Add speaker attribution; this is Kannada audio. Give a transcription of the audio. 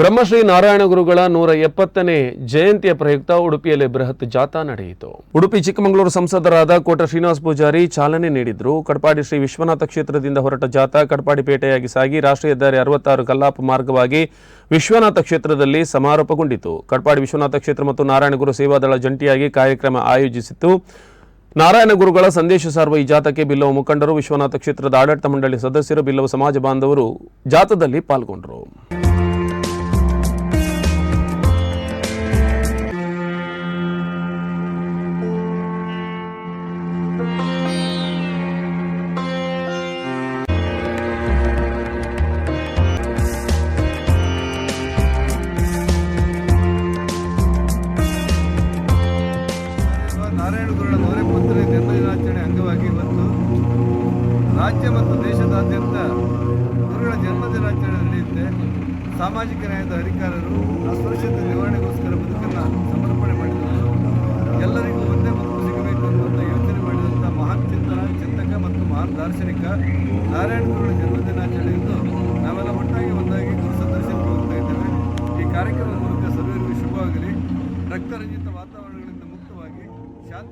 Speaker 1: ಬ್ರಹ್ಮಶ್ರೀ ನಾರಾಯಣ ಗುರುಗಳ ನೂರ ಎಪ್ಪತ್ತನೇ ಜಯಂತಿಯ ಪ್ರಯುಕ್ತ ಉಡುಪಿಯಲ್ಲಿ ಬೃಹತ್ ಜಾಥಾ ನಡೆಯಿತು. ಉಡುಪಿ ಚಿಕ್ಕಮಗಳೂರು ಸಂಸದರಾದ ಕೋಟ ಶ್ರೀನಿವಾಸ ಪೂಜಾರಿ ಚಾಲನೆ ನೀಡಿದ್ರು. ಕಡಪಾಡಿ ಶ್ರೀ ವಿಶ್ವನಾಥ ಕ್ಷೇತ್ರದಿಂದ ಹೊರಟ ಜಾಥಾ ಕಡಪಾಡಿ ಪೇಟೆಯಾಗಿ ಸಾಗಿ ರಾಷ್ಟ್ರೀಯ ಹೆದ್ದಾರಿ ಅರವತ್ತಾರು ಕಲ್ಲಾಪ ಮಾರ್ಗವಾಗಿ ವಿಶ್ವನಾಥ ಕ್ಷೇತ್ರದಲ್ಲಿ ಸಮಾರೋಪಗೊಂಡಿತು. ಕಡಪಾಡಿ ವಿಶ್ವನಾಥ ಕ್ಷೇತ್ರ ಮತ್ತು ನಾರಾಯಣ ನಾರಾಯಣಗುರು ಸೇವಾದಳ ಜಂಟಿಯಾಗಿ ಕಾರ್ಯಕ್ರಮ ಆಯೋಜಿಸಿತ್ತು. ನಾರಾಯಣ ಗುರುಗಳ ಸಂದೇಶ ಸಾರುವ ಈ ಜಾತಕ್ಕೆ ಬಿಲ್ಲವ ಮುಖಂಡರು, ವಿಶ್ವನಾಥ ಕ್ಷೇತ್ರದ ಆಡಳಿತ ಮಂಡಳಿ ಸದಸ್ಯರು, ಬಿಲ್ಲವ ಸಮಾಜ ಬಾಂಧವರು ಜಾಥಾದಲ್ಲಿ ಪಾಲ್ಗೊಂಡರು.
Speaker 2: ನಾರಾಯಣ ಗುರುಗಳ ನೂರ ಎಪ್ಪತ್ತನೇ ಜನ್ಮದಿನಾಚರಣೆ ಅಂಗವಾಗಿ ಇವತ್ತು ರಾಜ್ಯ ಮತ್ತು ದೇಶದಾದ್ಯಂತ ಗುರುಗಳ ಜನ್ಮದಿನಾಚರಣೆ ನಡೆಯುತ್ತೆ. ಸಾಮಾಜಿಕ ನ್ಯಾಯದ ಅಧಿಕಾರರು ಅಸ್ಪೃಶ್ಯತೆ ನಿವಾರಣೆಗೋಸ್ಕರ ಬದುಕನ್ನು ಸಮರ್ಪಣೆ ಮಾಡಿದರು. ಎಲ್ಲರಿಗೂ ಒಂದೇ ಬದುಕು ಸಿಗಬೇಕು ಅನ್ನುವಂಥ ಯೋಚನೆ ಮಾಡಿದಂಥ ಮಹಾನ್ ಚಿಂತನ, ಚಿಂತಕ ಮತ್ತು ಮಹಾನ್ ದಾರ್ಶನಿಕ ನಾರಾಯಣ ಗುರುಗಳ ಎಂದು ನಾವೆಲ್ಲ ಒಟ್ಟಾಗಿ ಒಂದಾಗಿ ಗುರು ಸಂದರ್ಶನಕ್ಕೆ ಹೋಗ್ತಾ ಇದ್ದೇವೆ. ಈ ಕಾರ್ಯಕ್ರಮದ ಮೂಲಕ ಸರ್ವರಿಗೂ ಶುಭವಾಗಲಿ. ರಕ್ತರಂಜಿತ ವಾತಾವರಣಗಳಿಂದ Siad